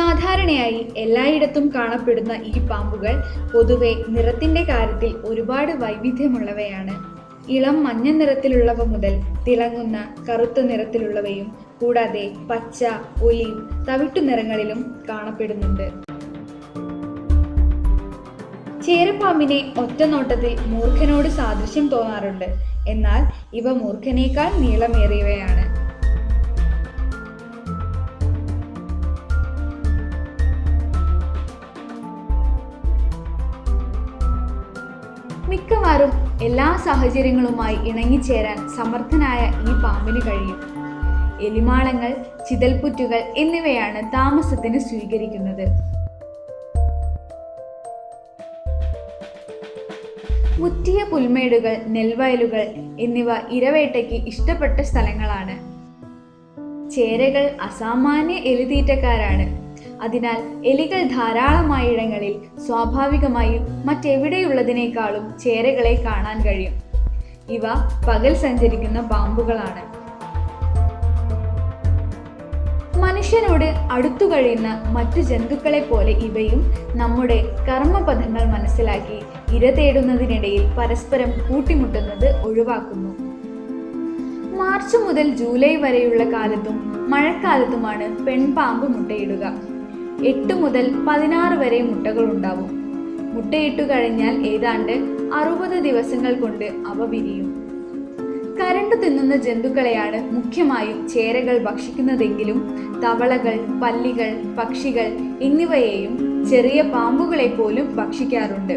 സാധാരണയായി എല്ലായിടത്തും കാണപ്പെടുന്ന ഈ പാമ്പുകൾ പൊതുവെ നിറത്തിന്റെ കാര്യത്തിൽ ഒരുപാട് വൈവിധ്യമുള്ളവയാണ്. ഇളം മഞ്ഞ നിറത്തിലുള്ളവ മുതൽ തിളങ്ങുന്ന കറുത്ത നിറത്തിലുള്ളവയും കൂടാതെ പച്ച ഒലിവ് തവിട്ടു നിറങ്ങളിലും കാണപ്പെടുന്നുണ്ട്. ചേരപ്പാമ്പിനെ ഒറ്റ നോട്ടത്തിൽ മൂർഖനോട് സാദൃശ്യം തോന്നാറുണ്ട്. എന്നാൽ ഇവ മൂർഖനേക്കാൾ നീളമേറിയവയാണ്. മിക്കവാറും എല്ലാ സാഹചര്യങ്ങളുമായി ഇണങ്ങിച്ചേരാൻ സമർത്ഥനായ ഈ പാമ്പിന് കഴിയും. എലിമാളങ്ങൾ ചിതൽപുറ്റുകൾ എന്നിവയാണ് താമസത്തിന് സ്വീകരിക്കുന്നത്. മുറ്റിയ പുൽമേടുകൾ നെൽവയലുകൾ എന്നിവ ഇരവേട്ടയ്ക്ക് ഇഷ്ടപ്പെട്ട സ്ഥലങ്ങളാണ്. ചേരകൾ അസാമാന്യ എലിതീറ്റക്കാരാണ്. അതിനാൽ എലികൾ ധാരാളമായ ഇടങ്ങളിൽ സ്വാഭാവികമായും മറ്റെവിടെയുള്ളതിനേക്കാളും ചേരകളെ കാണാൻ കഴിയും. ഇവ പകൽ സഞ്ചരിക്കുന്ന പാമ്പുകളാണ്. മനുഷ്യനോട് അടുത്തു കഴിയുന്ന മറ്റു ജന്തുക്കളെ പോലെ ഇവയും നമ്മുടെ കർമ്മപഥങ്ങൾ മനസ്സിലാക്കി ഇര തേടുന്നതിനിടയിൽ പരസ്പരം കൂട്ടിമുട്ടുന്നത് ഒഴിവാക്കുന്നു. മാർച്ച് മുതൽ ജൂലൈ വരെയുള്ള കാലത്തും മഴക്കാലത്തുമാണ് പെൺപാമ്പ് മുട്ടയിടുക. എട്ട് മുതൽ പതിനാറ് വരെ മുട്ടകൾ ഉണ്ടാവും മുട്ടയിട്ടു കഴിഞ്ഞാൽ ഏതാണ്ട് അറുപത് ദിവസങ്ങൾ കൊണ്ട് അവ വിരിയും. കരണ്ട് തിന്നുന്ന ജന്തുക്കളെയാണ് മുഖ്യമായും ചേരകൾ ഭക്ഷിക്കുന്നതെങ്കിലും തവളകൾ പല്ലികൾ പക്ഷികൾ എന്നിവയെയും ചെറിയ പാമ്പുകളെ പോലും ഭക്ഷിക്കാറുണ്ട്.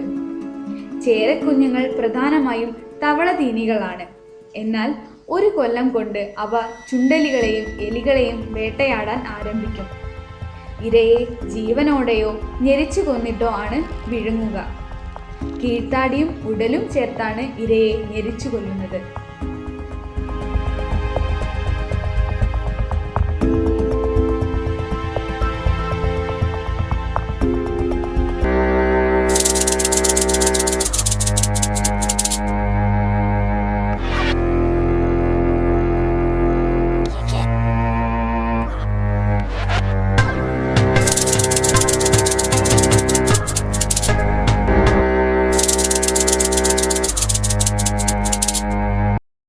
ചേരക്കുഞ്ഞുങ്ങൾ പ്രധാനമായും തവള തീനികളാണ് എന്നാൽ ഒരു കൊല്ലം കൊണ്ട് അവ ചുണ്ടലികളെയും എലികളെയും വേട്ടയാടാൻ ആരംഭിക്കും. ഇരയെ ജീവനോടെയോ ഞെരിച്ചു കൊന്നിട്ടോ ആണ് വിഴുങ്ങുക. കീഴ്ത്താടിയും ഉടലും ചേർത്താണ് ഇരയെ ഞെരിച്ചു കൊല്ലുന്നത്.